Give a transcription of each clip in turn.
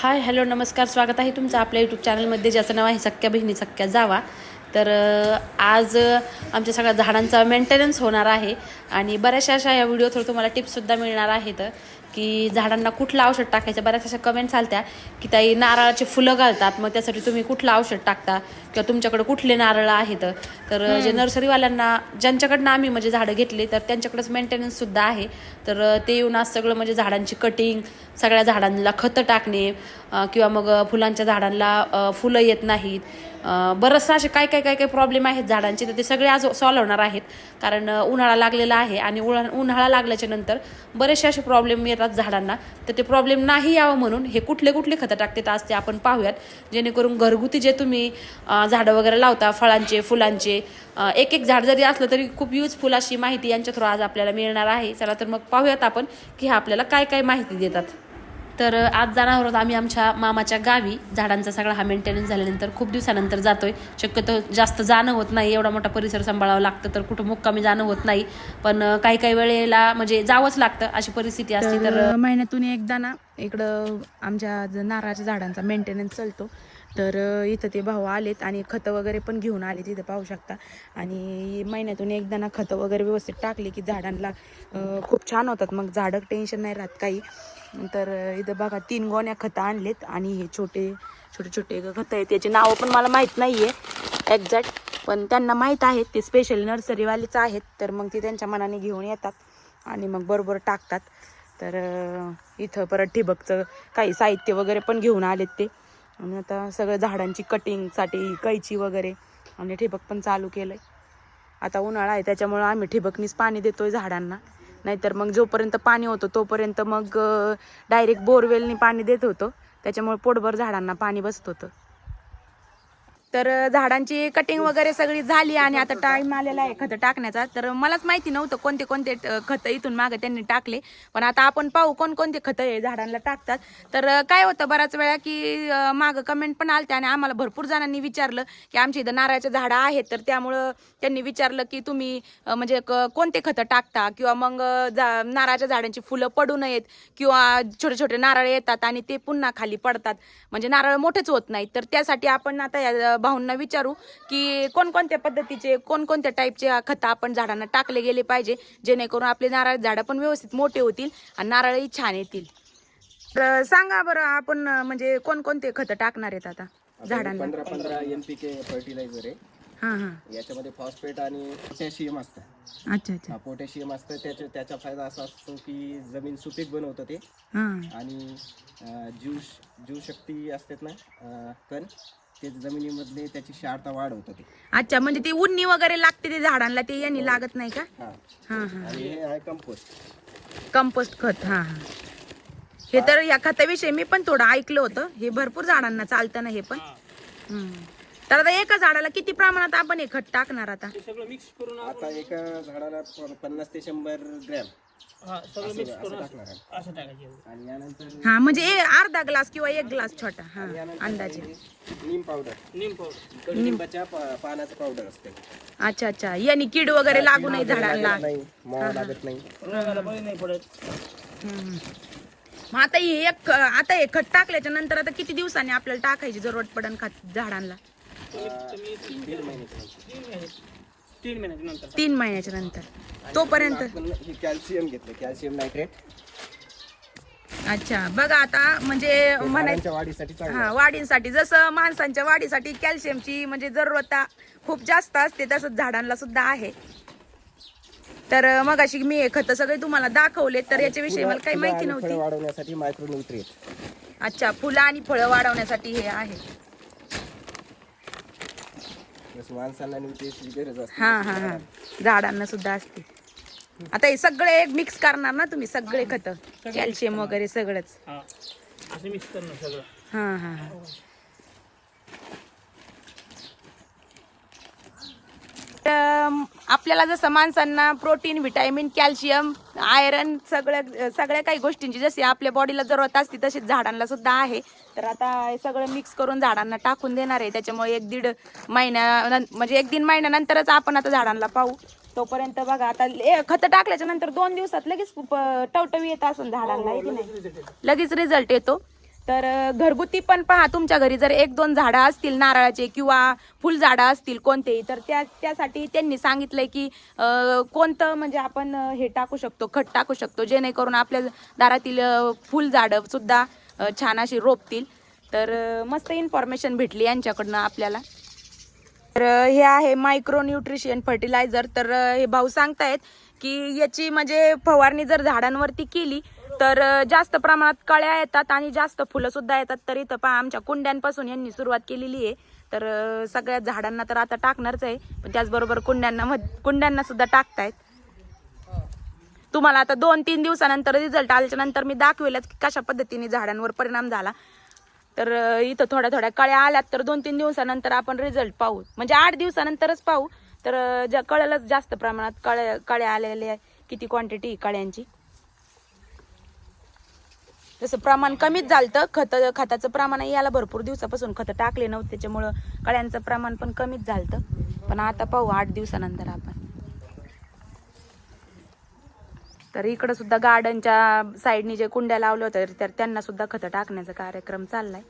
Hi hello नमस्कार स्वागत आहे तुमचं आपल्या यूट्यूब चॅनलमध्ये ज्याचं नाव आहे सख्या बहिणी सख्या जावा. तर आज आमच्या सगळ्या झाडांचा मेंटेनन्स होणार आहे आणि बऱ्याचशा अशा या व्हिडिओ थ्रू तुम्हाला टिप्ससुद्धा मिळणार आहेत. की झाडांना कुठलं औषध टाकायचं? बऱ्याच अशा कमेंट्स आलत्या की ताई नारळाचे फुलं घालतात. मग त्यासाठी तुम्ही कुठलं औषध टाकता? किंवा तुमच्याकडे कुठले नारळ आहेत? तर जे नर्सरीवाल्यांना ज्यांच्याकडनं आम्ही म्हणजे झाडं घेतली तर त्यांच्याकडेच मेंटेनन्स सुद्धा आहे. तर ते येऊन आज सगळं म्हणजे झाडांची कटिंग सगळ्या झाडांना खतं टाकणे किंवा मग फुलांच्या झाडांना फुलं येत नाहीत. बरंचसं असे काय काय काय काय प्रॉब्लेम आहेत झाडांचे तर ते सगळे आज सॉल्व्ह होणार आहेत. कारण उन्हाळा लागलेला आहे आणि उन्हा उन्हाळा लागल्याच्या नंतर बरेचसे असे प्रॉब्लेम येतात झाडांना. तर ते प्रॉब्लेम नाही यावं म्हणून हे कुठले कुठले खतं टाकतात आज ते आपण पाहूयात. जेणेकरून घरगुती जे तुम्ही झाडं वगैरे लावता फळांचे फुलांचे एक एक झाड जरी असलं तरी खूप युजफुल अशी माहिती यांच्या थ्रू आज आपल्याला मिळणार आहे. चला तर मग पाहूयात आपण की हे आपल्याला काय काय माहिती देतात. तर आज जाणार आहोत आम्ही आमच्या मामाच्या गावी. झाडांचा सगळा हा मेंटेनन्स झाल्यानंतर खूप दिवसानंतर जातोय. शक्यतो जास्त जाणं होत नाही. एवढा मोठा परिसर सांभाळावं लागतं तर कुठं मुक्कामी जाणं होत नाही. पण काही काही वेळेला म्हणजे जावंच लागतं अशी परिस्थिती असते तर महिन्यातून एकदा ना इकडं आमच्या नारळाच्या झाडांचा मेंटेनन्स चालतो. तर इथं ते भाऊ आलेत आणि खतं वगैरे पण घेऊन आले तिथं पाहू शकता. आणि महिन्यातून एकदा ना खतं वगैरे व्यवस्थित टाकली की झाडांना खूप छान होतात. मग झाडं टेन्शन नाही राहत काही. तर इथं बघा तीन गोण्या खतं आणलेत आणि हे छोटे छोटे छोटे खतं आहेत. त्याचे नावं पण मला माहीत नाही आहे एक्झॅक्ट पण त्यांना माहीत आहेत ते स्पेशल नर्सरीवालेच आहेत. तर मग ते त्यांच्या मनाने घेऊन येतात आणि मग बरोबर टाकतात. तर इथं परत ठिबकचं काही साहित्य वगैरे पण घेऊन आलेत ते. आणि आता सगळं झाडांची कटिंगसाठी कैची वगैरे आणि ठिबक पण चालू केलं आहे आता उन्हाळा आहे त्याच्यामुळं आम्ही ठिबकनीच पाणी देतो आहे झाडांना. नाहीतर मग जोपर्यंत पाणी होतं तोपर्यंत मग डायरेक्ट बोरवेलनी पाणी देत होतो. त्याच्यामुळे पोटभर झाडांना पाणी बसत होतं. तर झाडांची कटिंग वगैरे सगळी झाली आणि आता टाईम आलेला आहे खतं टाकण्याचा. तर मलाच माहिती नव्हतं कोणते कोणते खतं इथून मागे त्यांनी टाकले. पण आता आपण पाहू कोणकोणते खतं हे झाडांना टाकतात. तर काय होतं बऱ्याच वेळा की मागं कमेंट पण आलते आणि आम्हाला भरपूर जणांनी विचारलं की आमच्या इथं नारळाचे झाडं आहेत. तर त्यामुळं त्यांनी विचारलं की तुम्ही म्हणजे क- कोणते खतं टाकता? किंवा मग जा- नारळाच्या झाडांची फुलं पडू नयेत किंवा छोटे छोटे नारळ येतात आणि ते पुन्हा खाली पडतात. म्हणजे नारळ मोठेच होत नाहीत. तर त्यासाठी आपण आता या भाऊंना विचारू की कोणकोणत्या पद्धतीचे कोणकोणत्या टाईपचे खतं आपण झाडांना टाकले गेले पाहिजे जेणेकरून आपले नारळ झाडं पण व्यवस्थित मोठे होतील आणि नारळही छान येतील. तर सांगा बरं आपण म्हणजे कोणकोणते खतं टाकणार आहेत आता झाडांना? पंधरा पंधरा एन पी के फर्टिलायझर आहे. हां हां. याच्यामध्ये फॉस्फेट आणि पोटॅशियम असतं. अच्छा अच्छा. पोटॅशियम असतं त्याच्या त्याचा फायदा असा असतो की जमीन सुपीक बनवतं ते. हां. आणि अं, जीव जीवशक्ती असतात ना अं, कण. ते जमिनीमधले त्याची क्षारता वाढवतं ते. अच्छा म्हणजे ती उन्नी वगैरे लागते ते झाडांना ते यांनी लागत नाही का? हा. हां हां. आणि हे आहे कंपोस्ट कंपोस्ट खत हां हां. हे तर या खताविषयी मी पण थोडं ऐकलं होतं. हे भरपूर झाडांना चालतं ना हे पण? हम्म. तर आता एका झाडाला किती प्रमाणात आपण हे खत टाकणार आता? आता एका झाडाला प- पन्नास ते शंभर ग्रॅम. असं. आणि यानंतर हा म्हणजे ए- अर्धा ग्लास किंवा एक ग्लास छोटा हा अंदाजे. नीम पावडर नीम पावडर कडुलिंबाच्या पा- पानाचं पावडर असते अच्छा अच्छा. यांनी कीड वगैरे लागू नये झाडांना. लागत नाही मॉ लागत नाही. हम्म. मग आता हे एक आता हे खत टाकल्याच्या नंतर आता किती दिवसांनी आपल्याला टाकायची जरूरत पडन खत झाडांना? तीन महिन्याच्या नंतर. तोपर्यंत. हे कॅल्शियम घेतलं कॅल्शियम नायट्रेट. अच्छा बघा आता म्हणजे म्हणायचं वाढीसाठी हा वाढीसाठी. जसं माणसांच्या वाढीसाठी कॅल्शियमची म्हणजे जरूरत खूप जास्त असते तसंच झाडांना सुद्धा आहे. तर मग अशी मी हे खतं सगळे तुम्हाला दाखवले तर याच्याविषयी मला काही माहिती नव्हती. वाढवण्यासाठी मायक्रोन्यूट्रिएंट अच्छा फुलं आणि फळं वाढवण्यासाठी हे आहे. माणसांना न्यूट्रिएंटची गरज असते. हा हा हा. झाडांना सुद्धा असते. आता हे सगळे मिक्स करणार ना तुम्ही सगळे खत? कॅल्शियम वगैरे सगळंच. असं मिक्स करणं सगळं. हा हा हा. तर आपल्याला जसं माणसांना प्रोटीन व्हिटॅमिन कॅल्शियम आयरन सगळ्या सगळ्या काही गोष्टींची जशी आपल्या बॉडीला जरूरत असते तशीच झाडांना सुद्धा आहे. तर आता हे सगळं मिक्स करून झाडांना टाकून देणार आहे. त्याच्यामुळे एक दीड महिन्या म्हणजे एक दीड महिन्यानंतरच आपण आता झाडांना पाहू. तोपर्यंत बघा आता ले- खतं टाकल्याच्या नंतर दोन दिवसात लगेच टवटवी येत असून झाडांना आहे की नाही? लगेच रिझल्ट येतो. तर घरगुती पण पहा तुमच्या घरी जर एक दोन झाडं असतील नारळाचे किंवा फुलझाडं असतील कोणतेही तर त्या त्यासाठी त्यांनी सांगितलंय की कोणतं म्हणजे आपण हे टाकू शकतो खत टाकू शकतो जेणेकरून आपल्या दारातील फुलझाडं सुद्धा छान अशी रोपतील. तर मस्त इन्फॉर्मेशन भेटली यांच्याकडनं आपल्याला. तर हे आहे मायक्रो न्यूट्रिशन फर्टिलायझर तर हे भाऊ सांगतायत की याची म्हणजे फवारणी जर झाडांवरती केली तर जास्त प्रमाणात कळ्या येतात आणि जास्त फुलं सुद्धा येतात. तर इथं पहा आमच्या कुंड्यांपासून यांनी सुरुवात केलेली आहे. तर सगळ्या झाडांना तर आता टाकणारच आहे. पण त्याचबरोबर कुंड्यांना कुंड्यांना सुद्धा टाकतायत. तुम्हाला आता दोन तीन दिवसानंतर रिझल्ट आल्याच्यानंतर मी दाखवेलच की कशा पद्धतीने झाडांवर परिणाम झाला. तर इथं थोड्या थोड्या कळ्या आल्यात तर दोन तीन दिवसानंतर आपण रिझल्ट पाहू. म्हणजे आठ दिवसानंतरच पाहू. तर ज्या कळलंच जास्त प्रमाणात कळ्या कळ्या आलेल्या आहे, किती क्वांटिटी कळ्यांची? जसं प्रमाण कमीच झालं खत खताचं प्रमाण याला भरपूर दिवसापासून खतं टाकले नव्हते. त्याच्यामुळं कळ्यांचं प्रमाण पण कमीच झालं पण आता पाहू आठ दिवसानंतर आपण. तर इकडं सुद्धा गार्डनच्या साईडनी जे कुंड्या लावल्या होत्या तर त्यांना सुद्धा खतं टाकण्याचा कार्यक्रम चाललाय.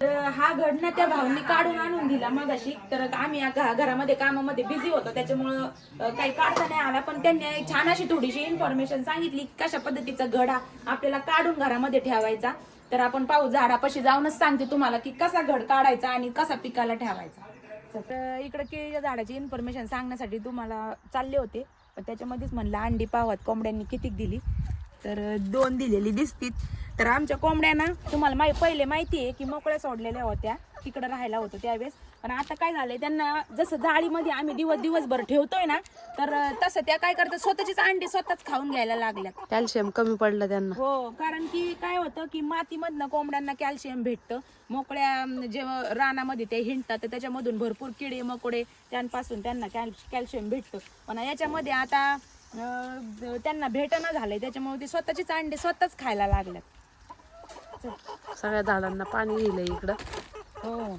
तर हा घडणं त्या भाऊंनी काढून आणून दिला मगाशी. तर आम्ही घरामध्ये कामामध्ये बिझी होतो त्याच्यामुळं काही काढता नाही आला. पण त्यांनी छान अशी थोडीशी इन्फॉर्मेशन सांगितली कशा पद्धतीचा घडा आपल्याला काढून घरामध्ये ठेवायचा. तर आपण पाहू झाडापाशी जाऊनच सांगते तुम्हाला की कसा घड काढायचा आणि कसा पिकाला ठेवायचा. तर इकडे केळीच्या झाडाची इन्फॉर्मेशन सांगण्यासाठी तुम्हाला चालले होते. पण त्याच्यामध्येच म्हणलं अंडी पावत कोंबड्यांनी कितीक दिली? तर दोन दिलेली दिसतीत. तर आमच्या कोंबड्यांना तुम्हाला माहि पहिले माहिती आहे की मोकळ्या सोडलेल्या होत्या. तिकडे राहायला होतं त्यावेळेस. पण आता काय झालंय त्यांना जसं जाळीमध्ये आम्ही दिवस दिवसभर ठेवतोय ना तर तसं त्या काय करतात स्वतःचीच अंडी स्वतःच खाऊन घ्यायला लागल्यात. कॅल्शियम कमी पडलं त्यांना. हो कारण की काय होतं की मातीमधनं कोंबड्यांना कॅल्शियम भेटतं. मोकळ्या जे रानामध्ये ते हिंडतात तर त्याच्यामधून भरपूर किडे मकोडे त्यांपासून त्यांना कॅल कॅल्शियम भेटतं. पण याच्यामध्ये आता त्यांना भेटणं झालंय त्याच्यामुळे ते स्वतःचीच अंडे स्वतःच खायला लागल्यात. सगळ्या झाडांना पाणी दिलंय इकडं. हो.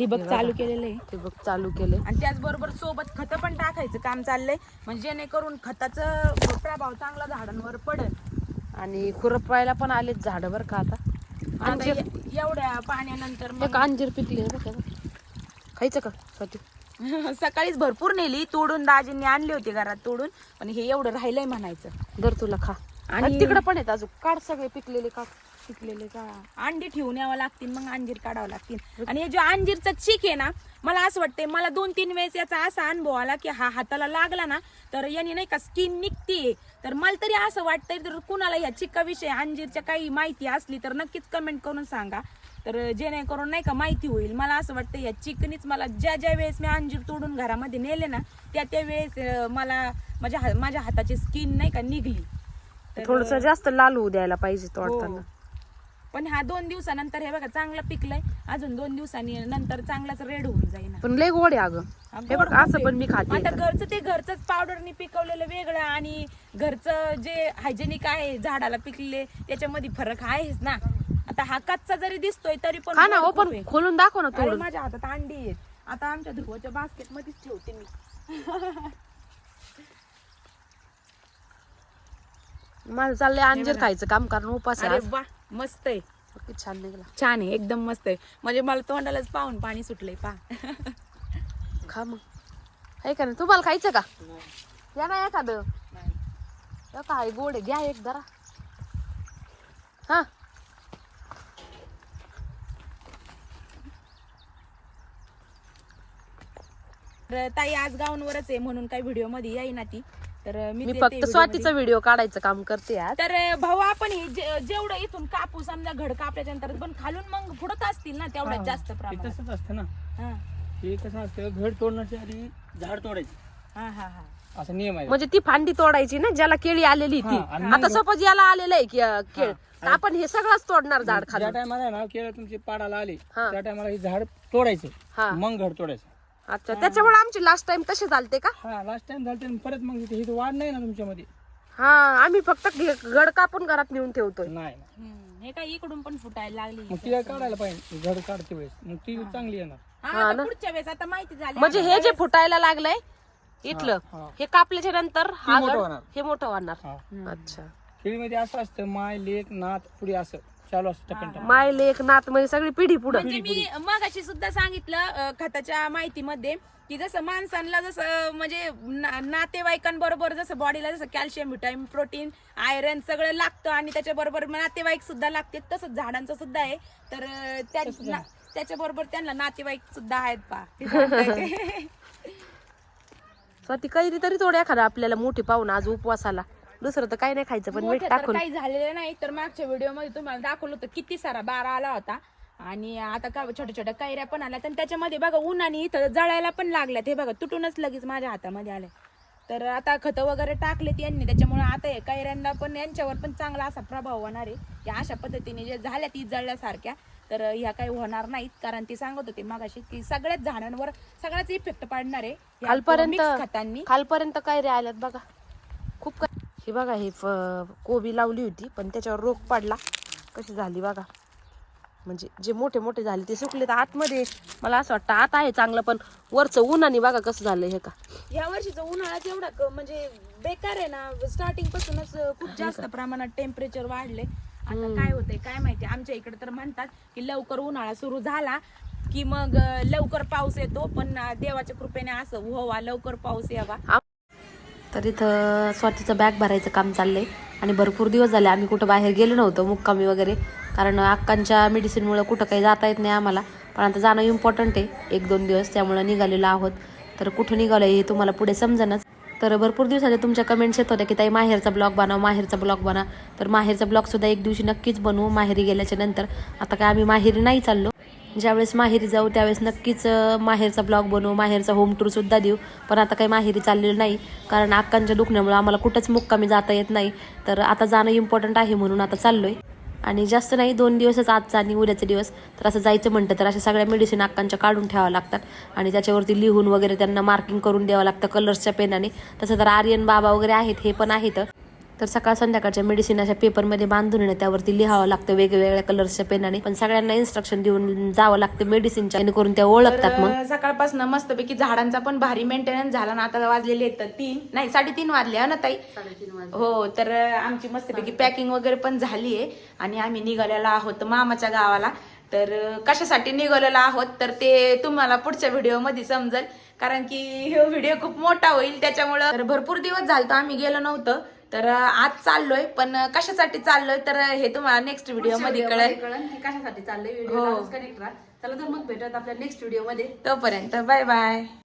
ठिबक चालू केलेलं आहे. ते बघ चालू केले आणि त्याचबरोबर सोबत खतं पण टाकायचं काम चाललंय. म्हणजे जेणेकरून खताचं प्रभाव चांगला झाडांवर पडेल. आणि खुरपायला पण आलेत झाड बर का आता? अंजीर. एवढ्या पाण्यानंतर मग अंजीर पिकली खायचं का स्वाती? सकाळीच भरपूर नेली तोडून दाजींनी आणली होती घरात तोडून. पण हे एवढं राहिलंय म्हणायचं. दर तुला खा. आणि- आणि तिकडे पण आहेत अजून. काढ सगळे पिकलेले काढ. पिकलेले का? अंडी ठेवून यावं लागतील मग अंजीर काढावं लागतील. आणि हे जो अंजीरचा चीक आहे ना मला असं वाटतंय मला दोन तीन वेळेस याचा असा अनुभव आला की हा हाताला लागला ना तर याने नाही का स्किन निघतीये. तर मला तरी असं वाटतंय तर कुणाला या चिक्काविषयी अंजीरच्या काही माहिती असली तर नक्कीच कमेंट करून सांगा. तर जेणेकरून नाही का माहिती होईल. मला असं वाटतं या चिकनीच मला ज्या ज्या वेळेस मी अंजीर तोडून घरामध्ये नेले ना त्या त्या वेळेस मला माझ्या माझ्या हाताची स्किन नाही का निघली. थोडस जास्त लाल होऊ द्यायला पाहिजे हो. तोडताना. पण हा दोन दिवसानंतर हे बघा चांगलं पिकलंय. अजून दोन दिवसांनी नंतर चांगलाच रेड होऊन जाईल पण लय गोड आहे अगं. हे बघ असं पण मी खाते आता घरचं ते घरचंच पावडरनी पिकवलेलं वेगळं आणि घरचं जे हायजेनिक आहे झाडाला पिकलेले त्याच्यामध्ये फरक आहेच ना. आता हा कच्चा जरी दिसतोय तरी पण खा ना गोड हो पण. खोलून दाखव ना अरे माझ्या हातात अंडी आहेत. आता आमच्या ध्रुवाच्या बास्केट मध्येच ठेवते मी. माझं चाललंय अंजीर खायचं काम कारण उपास आहे अरे आज. वा मस्त आहे. किती छान निघाला. छान आहे एकदम मस्त आहे. म्हणजे मला तोंडालाच पाहून पाणी सुटलंय पा खा मग. आहे का नाही? तुम्हाला खायचं का? या ना एखादं. या काय गोड आहे. घ्या एक जरा. हा. ताई आज गावांवरच आहे म्हणून काही व्हिडिओमध्ये येईना ती. तर मी ते- ते फक्त स्वातीचा व्हिडिओ काढायचं काम करते आज. तर भाऊ आपण हे जे- जेवढं इथून कापूस समजा घड कापल्याच्या नंतर पण खालून मग फुडत असतील ना तेवढ्यात हा. जास्त हे प्रमाणात. तसंच असतं ना. हा. हे कसं असतं घड तोडण्याच्या आधी झाड तोडायचं. हा हा हा. असा नियम आहे. म्हणजे ती फांदी तोडायची ना ज्याला केळी आलेली ती. हा, आणि आता सपोज याला आलेलं आहे की अं, केळ. तर आपण हे सगळंच तोडणार झाड ज्या खाली टायमाला ना केळं तुमचे पाडाला आले हा. त्या टायमाला हे झाड तोडायचं. हा. मग घड तोडायचं. अच्छा त्याच्यामुळे आमची लास्ट टाइम तसे चालते का? हा लास्ट टाइम झालं आणि परत मग इथे इथं वाढ नाही ना तुमच्यामध्ये. हा आम्ही फक्त घे- गड कापून घरात नेऊन ठेवतोय. नाही हम्म, हे काय इकडून पण फुटायला लागली मग तिला काढायला पाहिजे घड काढते वेळेस. मग ती चांगली येणार. हा आता पुढच्या वेळेस आता माहिती झाली म्हणजे हे जे फुटायला लागलंय इथलं हा. हे. कापल्याच्या नंतर हा मोठं गड होणार. हे मोठं होणार. हा. अच्छा. केळीमध्ये असं असतं माय लेक नात पुढे असं. चालू असतं माय लेख नात म्हणजे सगळी पिढी पुढं म्हणजे मी मगाशी सुद्धा सांगितलं अं, खताच्या माहितीमध्ये की जसं माणसांना जसं म्हणजे ना- नातेवाईकांबरोबर जसं बॉडीला जसं कॅल्शियम व्हिटॅमिन प्रोटीन आयरन सगळं लागतं आणि त्याच्याबरोबर नातेवाईक सुद्धा लागते तसंच झाडांचं सुद्धा आहे. तर अं, त्या ना- त्याच्याबरोबर त्यांना नातेवाईक सुद्धा आहेत पा स्वाती कैरी तरी थोड्या एखादा आपल्याला मोठी पाहून आज उपवासाला. दुसरं तर काही नाही खायचं पण मीठ मोठे तर टाकून. काही झालेलं नाही तर मागच्या व्हिडिओमध्ये तुम्हाला दाखवलं होतं किती सारा बारा आला होता. आणि आता का छोट्या छोट्या कैऱ्या पण आल्या आणि त्याच्यामध्ये बघा उन्हाने इथं जळायला पण लागल्यात. हे बघा तुटूनच लगेच माझ्या हातामध्ये आल्या. तर आता खतं वगैरे टाकलेत यांनी. त्याच्यामुळे आता हे कैऱ्यांना पण यांच्यावर पण चांगला असा प्रभाव होणार आहे. या अशा पद्धतीने जे झाल्या ती जळल्यासारख्या तर ह्या काही होणार नाहीत. कारण ती सांगत होते मागाशी की सगळ्याच झाडांवर सगळ्याच इफेक्ट पाडणार आहे. या खालपर्यंत mix खतांनी. खालपर्यंत कैरी आल्यात बघा. खूप कै- हे बघा हे फ- कोबी लावली होती पण त्याच्यावर रोग पडला. कशी झाली बघा. म्हणजे जे मोठे मोठे झाले ते सुकले. तर आतमध्ये मला असं वाटतं आत आहे चांगलं पण वरचं उन्हाने बघा कसं झालं हे का. या वर्षीचा उन्हाळ्यात एवढा क- म्हणजे बेकार आहे ना. स्टार्टिंग पासूनच खूप जास्त प्रमाणात टेम्परेचर वाढले. आता काय होतंय काय माहिती? आमच्या इकडे तर म्हणतात की लवकर उन्हाळा सुरू झाला की मग अं, लवकर पाऊस येतो. पण अं, देवाच्या कृपेने असं व्हावा लवकर पाऊस यावा. तर इथं स्वातीचं बॅग भरायचं काम चाललंय. आणि भरपूर दिवस झाले आम्ही कुठं बाहेर गेलो नव्हतो मुक्कामी वगैरे. कारण अक्कांच्या मेडिसिनमुळे कुठं काही जाता येत नाही आम्हाला. पण आता जाणं इम्पॉर्टंट आहे एक दोन दिवस त्यामुळे निघालेलो आहोत. तर कुठं निघालो हे तुम्हाला पुढे समजणच तर भरपूर दिवसाच्या तुमच्या कमेंट्स येत होत्या की ताई माहेरचा ब्लॉग बनव माहेरचा ब्लॉग बनव. तर माहेरचा ब्लॉगसुद्धा एक दिवशी नक्कीच बनवू माहेरी गेल्याच्यानंतर. आता काय आम्ही माहेरी नाही चाललो. ज्यावेळेस माहेरी जाऊ त्यावेळेस नक्कीच माहेरचा ब्लॉग बनवू माहेरचा होम टूरसुद्धा देऊ. पण आता काही माहेरी चाललेलं नाही. कारण अक्कांच्या दुखण्यामुळे आम्हाला कुठंच मुक्कामी जाता येत नाही. तर आता जाणं इम्पॉर्टंट आहे म्हणून आता चाललोय. आणि जास्त नाही दोन दिवसच आजचा आणि उद्याचा दिवस. तर असं जायचं म्हणतं तर अशा सगळ्या मेडिसिन अक्कांच्या काढून ठेवावं लागतात. आणि त्याच्यावरती लिहून वगैरे त्यांना मार्किंग करून द्यावं लागतं कलर्सच्या पेनाने. तसं तर आर्यन बाबा वगैरे आहेत हे पण आहेत. तर सकाळ संध्याकाळच्या मेडिसिन अशा पेपरमध्ये बांधून ना, त्यावरती लिहावं लागतं वेगवेगळ्या कलर्सच्या पेनाने पण सगळ्यांना इन्स्ट्रक्शन देऊन जावं लागतं मेडिसिनच्या जेणेकरून त्या ओळखतात मग. सकाळपासून मस्तपैकी झाडांचा पण भारी मेंटेनन्स झाला ना आता वाजलेले आहेत तीन. नाही साडेतीन वाजले हा ना ताई? हो तर आमची मस्तपैकी पॅकिंग वगैरे पण झाली आहे आणि आम्ही निघालेलो आहोत मामाच्या गावाला. तर कशासाठी निघालेलो आहोत? तर ते तुम्हाला पुढच्या व्हिडिओमध्ये समजेल. कारण की हे व्हिडिओ खूप मोठा होईल त्याच्यामुळं तर भरपूर दिवस झालतो आम्ही गेलो नव्हतं. तर आज चाललोय पण कशासाठी चाललोय तर हे तुम्हाला नेक्स्ट व्हिडिओमध्ये कळेल. कशासाठी चाललंय हो. कनेक्ट राहा. चला तर मग भेटत आपल्या नेक्स्ट व्हिडिओमध्ये. तोपर्यंत बाय बाय